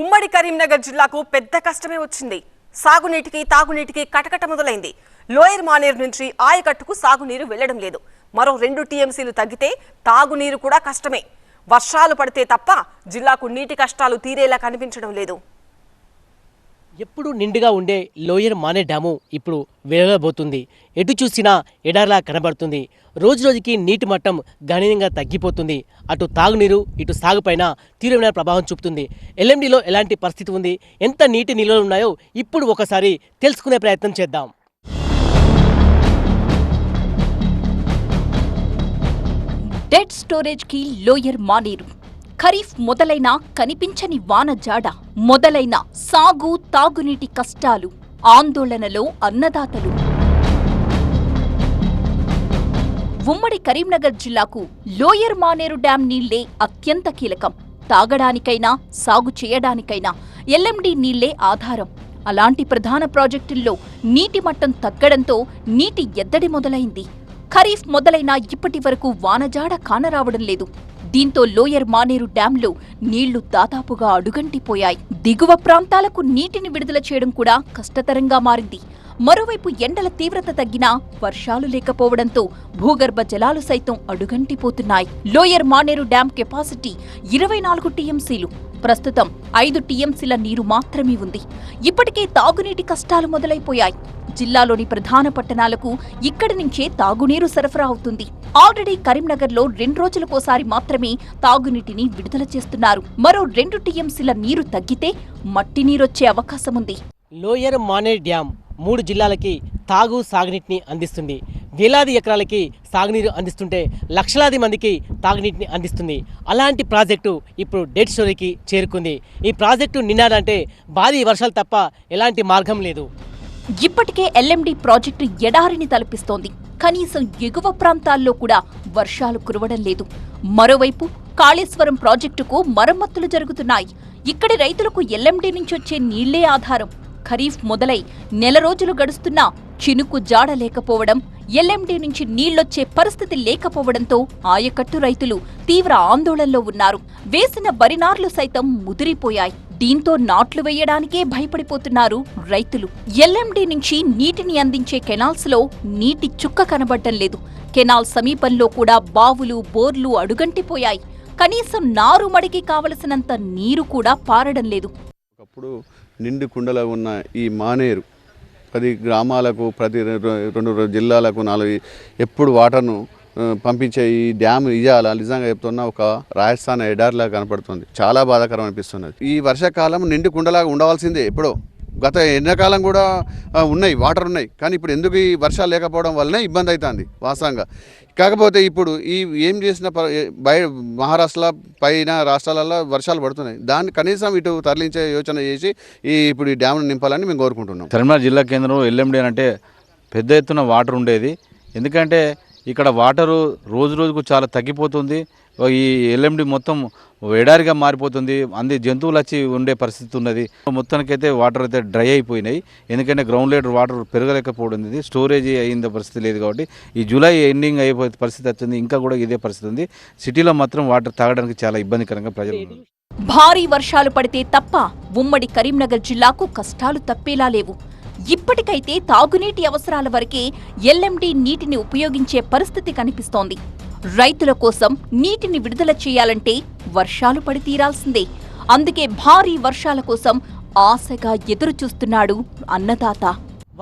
ఉమ్మడి కరీంనగర్ జిల్లాకు పెద్ద కష్టమే వచ్చింది. సాగునీటికి తాగునీటికి కటకట మొదలైంది. లోయర్ మానేరు నుంచి ఆయకట్టుకు సాగునీరు వెళ్ళడం లేదు. మరో రెండు టీఎంసీలు తగ్గితే తాగునీరు కూడా కష్టమే. వర్షాలు పడితే తప్ప జిల్లాకు నీటి కష్టాలు తీరేలా కనిపించడం లేదు. ఎప్పుడు నిండుగా ఉండే లోయర్ మానే డ్యాము ఇప్పుడు వెలగబోతుంది ఎటు చూసినా ఎడార్లా కనబడుతుంది. రోజు రోజుకి నీటి మట్టం గణనీయంగా తగ్గిపోతుంది. అటు తాగునీరు ఇటు సాగుపైన తీవ్రమైన ప్రభావం చూపుతుంది. ఎల్ఎండిలో ఎలాంటి పరిస్థితి ఉంది? ఎంత నీటి నిల్వలు ఉన్నాయో ఇప్పుడు ఒకసారి తెలుసుకునే ప్రయత్నం చేద్దాం. డెడ్ స్టోరేజ్కి లోయర్ మానేరు. ఖరీఫ్ మొదలైన కనిపించని వాన జాడ మొదలైన సాగు తాగునీటి కష్టాలు ఆందోళనలో అన్నదాతలు. ఉమ్మడి కరీంనగర్ జిల్లాకు లోయర్ మానేరు డ్యాం నీళ్ళే అత్యంత కీలకం. తాగడానికైనా సాగు చేయడానికైనా ఎల్ఎండి నీళ్ళే ఆధారం. అలాంటి ప్రధాన ప్రాజెక్టుల్లో నీటి మట్టం తగ్గడంతో నీటి ఎద్దడి మొదలైంది. ఖరీఫ్ మొదలైన ఇప్పటి వరకు వానజాడ కానరావడం లేదు. దీంతో లోయర్ మానేరు డ్యాంలో నీళ్ళు దాదాపుగా అడుగంటిపోయాయి. దిగువ ప్రాంతాలకు నీటిని విడుదల చేయడం కూడా కష్టతరంగా మారింది. మరోవైపు ఎండల తీవ్రత తగ్గినా వర్షాలు లేకపోవడంతో భూగర్భ జలాలు సైతం అడుగంటిపోతున్నాయి. లోయర్ మానేరు డ్యాం కెపాసిటీ ఇరవై నాలుగు టీఎంసీలు. ప్రస్తుతం ఐదు టీఎంసీల నీరు మాత్రమే ఉంది. ఇప్పటికే తాగునీటి కష్టాలు మొదలైపోయాయి. జిల్లాలోని ప్రధాన పట్టణాలకు ఇక్కడి నుంచే తాగునీరు సరఫరా అవుతుంది. ఆల్రెడీ కరీంనగర్లో రెండు రోజులకోసారి మాత్రమే తాగునీటిని విడుదల చేస్తున్నారు. మరో రెండు టీఎంసీల నీరు తగ్గితే మట్టి నీరొచ్చే అవకాశముంది. లోయర్ మానే డ్యాం మూడు జిల్లాలకి తాగు సాగునీటిని అందిస్తుంది. వేలాది ఎకరాలకి సాగునీరు అందిస్తుంటే లక్షలాది మందికి తాగునీటిని అందిస్తుంది. అలాంటి ప్రాజెక్టు ఇప్పుడు డెడ్ స్టోరీకి చేరుకుంది. ఈ ప్రాజెక్టు నిండాలంటే భారీ వర్షాలు తప్ప ఎలాంటి మార్గం లేదు. ఇప్పటికే ఎల్ఎండి ప్రాజెక్టు ఎడారిని తలపిస్తోంది. కనీసం ఎగువ ప్రాంతాల్లో కూడా వర్షాలు కురవడం లేదు. మరోవైపు కాళేశ్వరం ప్రాజెక్టుకు మరమ్మతులు జరుగుతున్నాయి. ఇక్కడి రైతులకు ఎల్ఎండి నుంచి వచ్చే నీళ్ళే ఆధారం. ఖరీఫ్ మొదలై నెల రోజులు గడుస్తున్నా చినుకు జాడ లేకపోవడం ఎల్ఎండి నుంచి నీళ్ళొచ్చే పరిస్థితి లేకపోవడంతో ఆయకట్టు రైతులు తీవ్ర ఆందోళనలో ఉన్నారు. వేసిన బరినార్లు సైతం ముదిరిపోయాయి. దీంతో నాట్లు వేయడానికే భయపడిపోతున్నారు రైతులు. ఎల్ఎండి నుంచి నీటిని అందించే కెనాల్స్లో నీటి చుక్క కనబడటం లేదు. కెనాల్ సమీపంలో కూడా బావులు బోర్లు అడుగంటిపోయాయి. కనీసం నారుమడికి కావలసినంత నీరు కూడా పారడం లేదు. ఒకప్పుడు నిండు కుండలో ఉన్న ఈ మానేరు పది గ్రామాలకు ప్రతి రెండు జిల్లాలకు నాలుగు ఎప్పుడు వాటర్ను పంపించే ఈ డ్యామ్ ఇయ్యాల. నిజంగా చెప్తున్నా ఒక రాజస్థాన్ ఎడార్లా కనపడుతుంది. చాలా బాధాకరం అనిపిస్తున్నది. ఈ వర్షాకాలం నిండు కుండలాగా ఉండవలసిందే ఎప్పుడో. గత ఎండాకాలం కూడా ఉన్నాయి వాటర్ ఉన్నాయి. కానీ ఇప్పుడు ఎందుకు ఈ వర్షాలు లేకపోవడం వల్లనే ఇబ్బంది అవుతుంది వాస్తవంగా. కాకపోతే ఇప్పుడు ఈ ఏం చేసిన ప- బయ మహారాష్ట్ర పైన రాష్ట్రాలలో వర్షాలు పడుతున్నాయి. దాన్ని కనీసం ఇటు తరలించే యోచన చేసి ఈ ఇప్పుడు ఈ డ్యామ్ను నింపాలని మేము కోరుకుంటున్నాం. కరీంనగర్ జిల్లా కేంద్రంలో ఎల్ఎండి అంటే పెద్ద ఎత్తున వాటర్ ఉండేది. ఎందుకంటే ఇక్కడ వాటరు రోజు రోజుకు చాలా తగ్గిపోతుంది. ఈ ఎల్ఎండి మొత్తం ఎడారిగా మారిపోతుంది. అంది జంతువులు వచ్చి ఉండే పరిస్థితి ఉన్నది. మొత్తానికైతే వాటర్ అయితే డ్రై అయిపోయినాయి. ఎందుకంటే గ్రౌండ్ లెవెల్ వాటర్ పెరగలేకపోవడం ఇది స్టోరేజ్ అయ్యింది పరిస్థితి లేదు కాబట్టి. ఈ జూలై ఎండింగ్ అయిపోయే పరిస్థితి వచ్చింది. ఇంకా కూడా ఇదే పరిస్థితి ఉంది. సిటీలో మాత్రం వాటర్ తాగడానికి చాలా ఇబ్బందికరంగా ప్రజలు భారీ వర్షాలు పడితే తప్ప ఉమ్మడి కరీంనగర్ జిల్లాకు కష్టాలు తప్పేలా లేవు. ఇప్పటికైతే తాగునీటి అవసరాల వరకే ఎల్ఎండి నీటిని ఉపయోగించే పరిస్థితి కనిపిస్తోంది. రైతుల కోసం నీటిని విడుదల చేయాలంటే వర్షాలు పడి తీరాల్సిందే. అందుకే భారీ వర్షాల కోసం ఆశగా ఎదురుచూస్తున్నాడు అన్నదాత.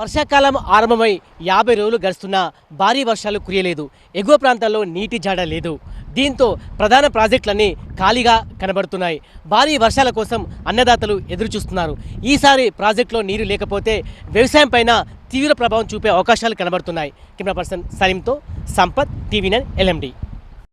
వర్షాకాలం ఆరంభమై యాభై రోజులు గడుస్తున్నా భారీ వర్షాలు కురియలేదు. ఎగువ ప్రాంతాల్లో నీటి జాడ లేదు. దీంతో ప్రధాన ప్రాజెక్టులన్నీ ఖాళీగా కనబడుతున్నాయి. భారీ వర్షాల కోసం అన్నదాతలు ఎదురుచూస్తున్నారు. ఈసారి ప్రాజెక్టులో నీరు లేకపోతే వ్యవసాయం పైన తీవ్ర ప్రభావం చూపే అవకాశాలు కనబడుతున్నాయి. కెమెరా పర్సన్ సలీంతో సంపత్ టీవీ నైన్ ఎల్ఎండి.